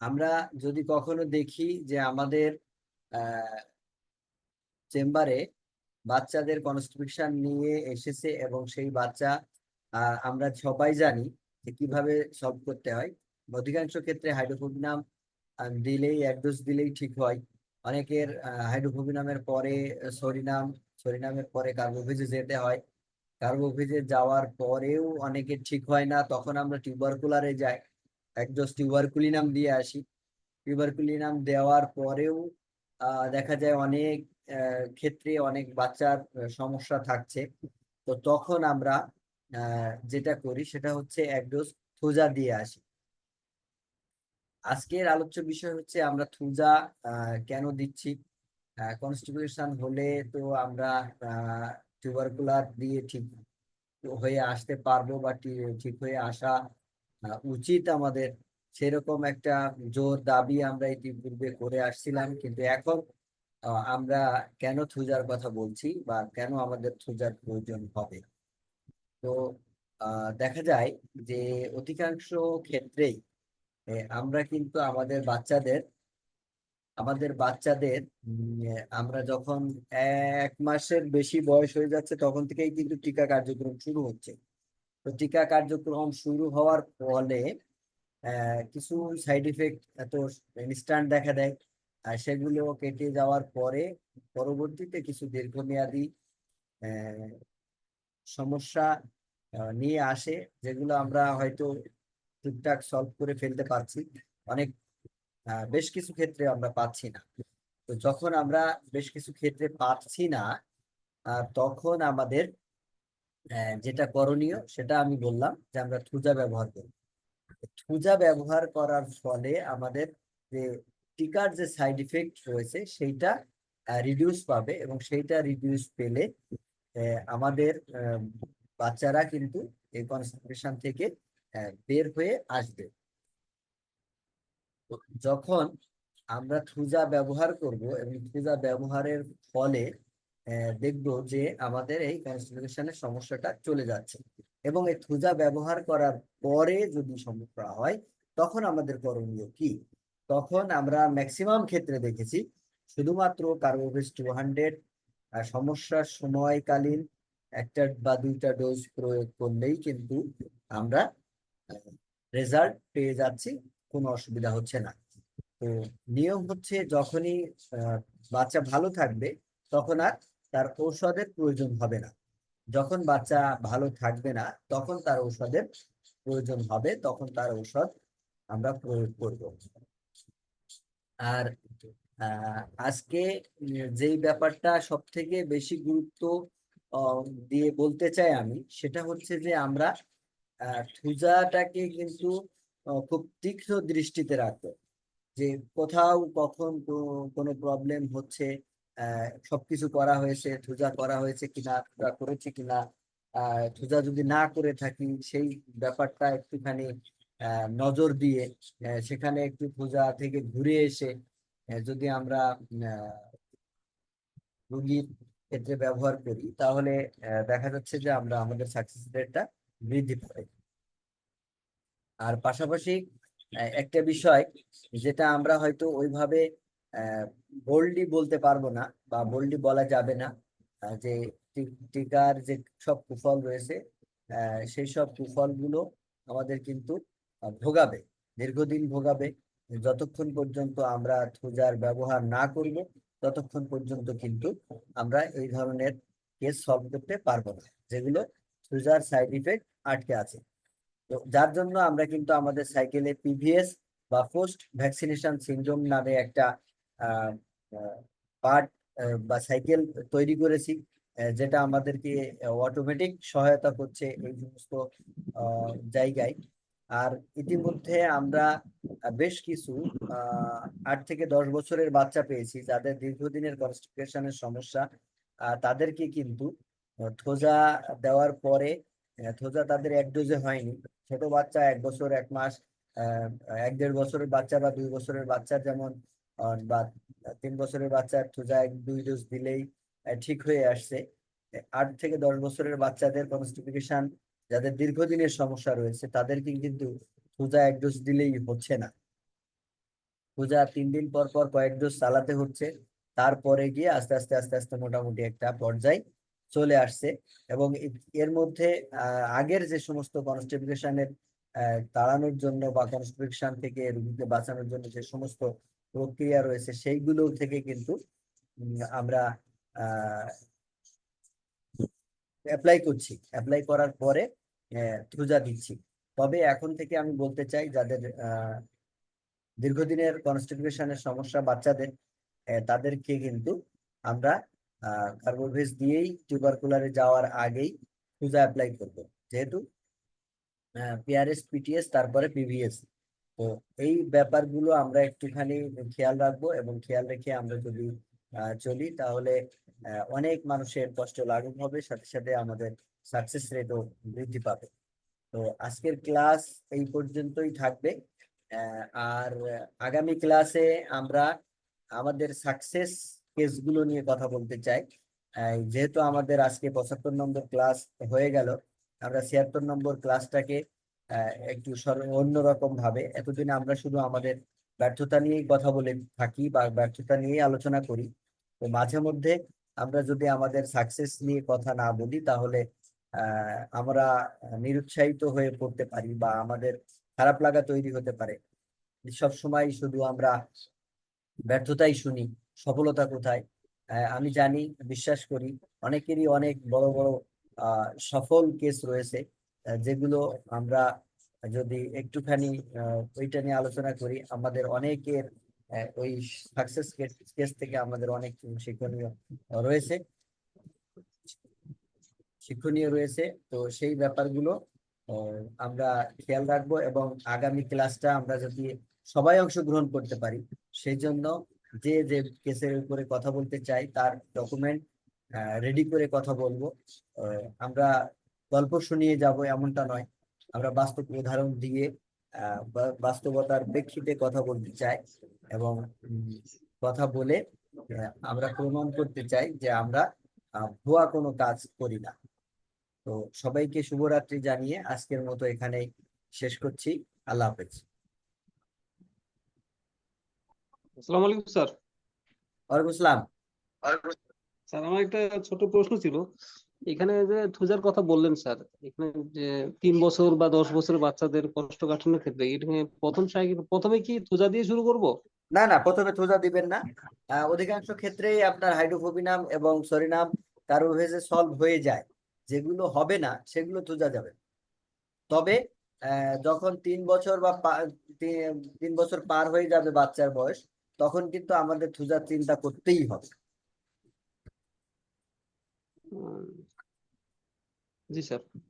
আমরা যদি কখনো দেখি যে আমাদের চেম্বারে বাচ্চাদের কনস্টিটিউশন নিয়ে এসেছে এবং সেই বাচ্চা আমরা সবাই জানি যে কীভাবে সলভ করতে হয়। অধিকাংশ ক্ষেত্রে হাইড্রোফোবিনাম দিলেই, এক ডোজ দিলেই ঠিক হয়। অনেকের হাইড্রোফোবিনামের পরে সরিনাম, সরিনামের পরে কার্বোভেজে যেতে হয়। কার্বোভেজে যাওয়ার পরেও অনেকের ঠিক হয় না, তখন আমরা টিউবারকুলারে যাই। এক ডোজ টিউবারকুলিনাম দিয়ে আসি। টিউবারকুলিনাম দেওয়ার পরেও দেখা যায় অনেক ক্ষেত্রে অনেক বাচ্চার সমস্যা থাকছে। তো তখন আমরা যেটা করি সেটা হচ্ছে এক থুজা দিয়ে আসি। আজকের আলোচ্য বিষয় হচ্ছে আমরা থুজা কেন দিচ্ছি? কনস্টিটিউশন হলে তো আমরা টিউবারকুলার দিয়ে ঠিক হয়ে আসতে পারব বা ঠিক হয়ে আসা উচিত আমাদের সেরকম একটা জোর দাবি আমরা ইতিপূর্বে করে আসছিলাম, কিন্তু এখন আমরা কেন থুজার কথা বলছি বা কেন আমাদের থুজার প্রয়োজন হবে? তো দেখা যায় যে অধিকাংশ ক্ষেত্রেই আমরা কিন্তু আমাদের বাচ্চাদের আমাদের বাচ্চাদের আমরা যখন এক মাসের বেশি বয়স হয়ে যাচ্ছে তখন থেকেই কিন্তু টিকা কার্যক্রম শুরু হচ্ছে। তো টিকা কার্যক্রম শুরু হওয়ার ফলে কিছু সাইড ইফেক্ট এত ইনস্ট্যান্ট দেখা দেয়। আর সেগুলো কেটে যাওয়ার পরে পরবর্তীতে কিছু দীর্ঘমেয়াদী সমস্যা নিয়ে আসে, যেগুলো আমরা হয়তো টুকটাক সলভ করে ফেলতে পারছি। অনেক বেশ কিছু ক্ষেত্রে আমরা পাচ্ছি না। তো যখন আমরা বেশ কিছু ক্ষেত্রে পাচ্ছি না তখন আমাদের যেটা করণীয় সেটা আমি বললাম যে আমরা থুজা ব্যবহার করি। থুজা ব্যবহার করার ফলে আমাদের যে টিকার যে সাইড ইফেক্ট রয়েছে সেইটা রিডিউস পাবে এবং সেইটা রিডিউস পেলে আমাদের বাচ্চারা কিন্তু এই কনসেন্ট্রেশন থেকে বের হয়ে আসবে। যখন আমরা থুজা ব্যবহার করব এবং থুজা ব্যবহারের ফলে দেখব যে আমাদের এই কনস্টিটিউশনের সমস্যাটা চলে যাচ্ছে। এবং এই থুজা ব্যবহার করার পরে যদি সমস্যা হয়, তখন আমাদের করণীয় কি? তখন আমরা ম্যাক্সিমাম ক্ষেত্রে দেখেছি, শুধুমাত্র কার্বোভেজ টু হান্ড্রেড সমস্যার সময়কালীন একটা বা দুইটা ডোজ প্রয়োগ করলেই কিন্তু আমরা রেজাল্ট পেয়ে যাচ্ছি, কোনো অসুবিধা হচ্ছে না। তো নিয়ম হচ্ছে যখনই বাচ্চা ভালো থাকবে, তখন আর তার ঔষধের প্রয়োজন হবে না। যখন বাচ্চা ভালো থাকবে না, তখন তার ঔষধের প্রয়োজন হবে, তখন তার ঔষধ আমরা প্রয়োগ করব। আর আজকে যেই ব্যাপারটা সব থেকে বেশি গুরুত্ব দিয়ে বলতে চাই আমি, সেটা হচ্ছে যে আমরা থুজাটাকে কিন্তু খুব তীক্ষ্ণ দৃষ্টিতে রাখব। যে কোথাও কখন কোনো প্রবলেম হচ্ছে সবকিছু করা হয়েছে থুজা করা হয়েছে কিনা করেছে কিনা থুজা যদি না করে থাকি, সেই ব্যাপারটা একটুখানি নজর দিয়ে সেখানে একটু থুজা থেকে ঘুরে এসে যদি আমরা রোগীর ক্ষেত্রে ব্যবহার করি, তাহলে দেখা যাচ্ছে যে আমরা আমাদের সাকসেস রেটটা বৃদ্ধি পাই। আর পাশাপাশি একটা বিষয়, যেটা আমরা হয়তো ওইভাবে বোল্ডলি বলতে পারব না বা বোল্ডলি বলা যাবে না যে টিকার যে সব কুফল রয়েছে সেই সব কুফলগুলো আমাদের কিন্তু ভোগাবে, দীর্ঘদিন ভোগাবে। যতক্ষণ পর্যন্ত আমরা থুজার ব্যবহার না করব, ততক্ষণ পর্যন্ত কিন্তু আমরা এই ধরনের কেস সলভ করতে পারব না, যেগুলো থুজার সাইড ইফেক্ট আটকে আছে। তো যার জন্য আমরা কিন্তু আমাদের সাইকেলে পিভিএস বা পোস্ট ভ্যাকসিনেশন সিনড্রোম নামে একটা পার্ট বা সাইকেল তৈরি করেছি যেটা আমাদেরকে অটোমেটিক সহায়তা করছে এই সমস্ত জায়গায়। আর ইতিমধ্যে আমরা বেশ কিছু আট থেকে দশ বছরের বাচ্চা পেয়েছি, যাদের দীর্ঘদিনের কনস্টিপেশনের সমস্যা তাদেরকে কিন্তু থোজা দেওয়ার পরে থোজা তাদের এক ডোজে হয়নি। ছোট বাচ্চা এক বছর, এক মাস এক দেড় বছরের বাচ্চা বা দুই বছরের বাচ্চা যেমন বা, তিন বছরের বাচ্চা থুজা এক দুই ডোজ দিলেই ঠিক হয়ে আসছে। আট থেকে দশ বছরের বাচ্চাদের কনস্টিপেশন যাদের দীর্ঘদিনের সমস্যা রয়েছে, তাদেরকে কিন্তু থুজা এক ডোজ দিলেই হচ্ছে না। পূজা তিন দিন পর পর কয়েক ডোজ চালাতে হচ্ছে। তারপরে গিয়ে আস্তে আস্তে আস্তে আস্তে মোটামুটি একটা পর্যায়ে চলে আসছে এবং এর মধ্যে আগের যে সমস্ত কনস্টিটিউশনের তাড়ানোর জন্য বা কনস্টিটিউশন থেকে রোগীকে বাঁচানোর জন্য যে সমস্ত প্রক্রিয়া রয়েছে, সেইগুলো থেকে কিন্তু আমরা অ্যাপ্লাই করছি। অ্যাপ্লাই করার পরে থ্রুজা দিচ্ছি। তবে এখন থেকে আমি বলতে চাই, যাদের দীর্ঘদিনের কনস্টিটিউশনের সমস্যা বাচ্চাদের তাদেরকে কিন্তু আমরা কার্বোভেজ দিয়েই টিউবারকুলারে যাওয়ার আগেই থ্রুজা অ্যাপ্লাই করব। যেহেতু পিআরএস পিটিএস তারপরে পিভিএস তো এই ব্যাপারগুলো আমরা একটুখানি খেয়াল রাখব এবং খেয়াল রেখে আমরা যদি চলি তাহলে অনেক মানুষের কষ্ট লাঘব হবে, সাথে সাথে আমাদের সাকসেস রেটও বৃদ্ধি পাবে। তো আজকের ক্লাস এই পর্যন্তই থাকবে। আর আগামী ক্লাসে আমরা আমাদের সাকসেস কেসগুলো নিয়ে কথা বলতে চাই। যেহেতু আমাদের আজকে পঁচাত্তর নম্বর ক্লাস হয়ে গেল, আমরা ছিয়াত্তর নম্বর ক্লাসটাকে একটু অন্যরকম ভাবে এতদিন আমরা শুধু আমাদের ব্যর্থতা নিয়েই কথা বলে থাকি বা ব্যর্থতা নিয়েই আলোচনা করি। তো মাঝে মধ্যে আমরা যদি আমাদের সাকসেস নিয়ে কথা না বলি, তাহলে আমরা নিরুৎসাহিত হয়ে পড়তে পারি বা আমাদের খারাপ লাগা তৈরি হতে পারে। সব সময় শুধু আমরা ব্যর্থতাই শুনি, সফলতা কোথায়? আমি জানি, বিশ্বাস করি, অনেকেরই অনেক বড় বড় সফল কেস রয়েছে। যেগুলো আমরা যদি একটুখানি ওইটা নিয়ে আলোচনা করি, আমাদের অনেকের ওই সাকসেস কেস থেকে আমাদের অনেক শিক্ষণীয় রয়েছে। শিক্ষণীয় রয়েছে। তো সেই ব্যাপারগুলো আমরা খেয়াল রাখব এবং আগামী ক্লাসটা আমরা যদি সবাই অংশগ্রহণ করতে পারি সেই জন্য যে যে কেসের উপরে কথা বলতে চাই, তার ডকুমেন্ট রেডি করে কথা বলব। আমরা গল্প শুনিয়ে যাব এমনটা নয়। আমরা বাস্তব উদাহরণ দিয়ে আহ, বাস্তবতার প্রেক্ষিতে কথা বলতে চাই এবং কথা বলে আহ, আমরা প্রমাণ করতে চাই যে আমরা আহ, ভুয়া কোনো কাজ করি না। তো সবাইকে শুভরাত্রি জানিয়ে আজকের মতো এখানেই শেষ করছি। আল্লাহ হাফেজ। আসসালামু আলাইকুম স্যার। ওয়ালাইকুম আসসালাম। স্যার আমার একটা ছোট প্রশ্ন ছিল। এখানে যে থুজার কথা বললেন স্যার, এখানে যে তিন বছর বা দশ বছরের বাচ্চাদের কষ্ট কাটানোর ক্ষেত্রে এখানে প্রথম সাইকেল প্রথমে কি থুজা দিয়ে শুরু করব? না না, প্রথমে থোজা দিবেন না। অধিকাংশ ক্ষেত্রেই আপনার হাইড্রোফোবিনাম এবং সরিনাম কার্বোভেজে সলভ হয়ে যায়। যেগুলো হবে না, সেগুলো থোজা যাবে। তবে যখন তিন বছর বা তিন বছর পার হয়ে যাবে বাচ্চার বয়স, তখন কিন্তু আমাদের থুজার চিন্তা করতেই হবে। десятку